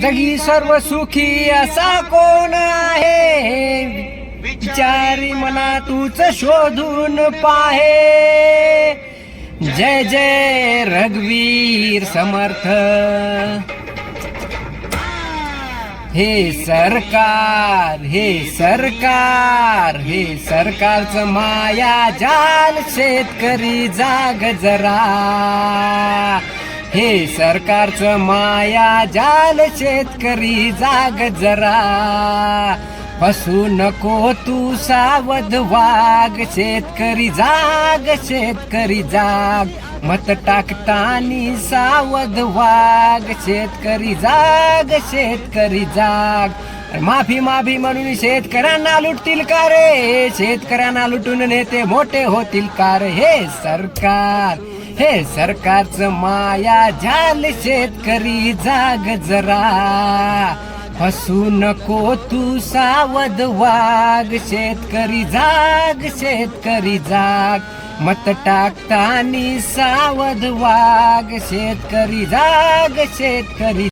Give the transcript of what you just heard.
जगी सर्व सुखी असा कोण आहे? विचारी मना तूच शोधून पाहे. जय जय रघुवीर समर्थ. हे सरकार हे सरकार हे सरकारचं माया जाल शेतकरी जाग जरा. हे सरकारचं माया जाल शेतकरी जाग जरा. फसू नको तू सावध वाग शेतकरी जाग शेतकरी जाग. मत टाकतानी सावध वाग शेतकरी जाग शेतकरी जाग. माफी माफी म्हणून शेतकऱ्यांना लुटतील का रे? शेतकऱ्यांना लुटून नेते मोठे होतील का रे? हे सरकार. हे सरकारचं माया झाल शेतकरी जाग जरा. हसू नको तू सावध वाग शेतकरी जाग शेतकरी जाग. मत टाकतानी सावध वाग शेतकरी जाग शेतकरी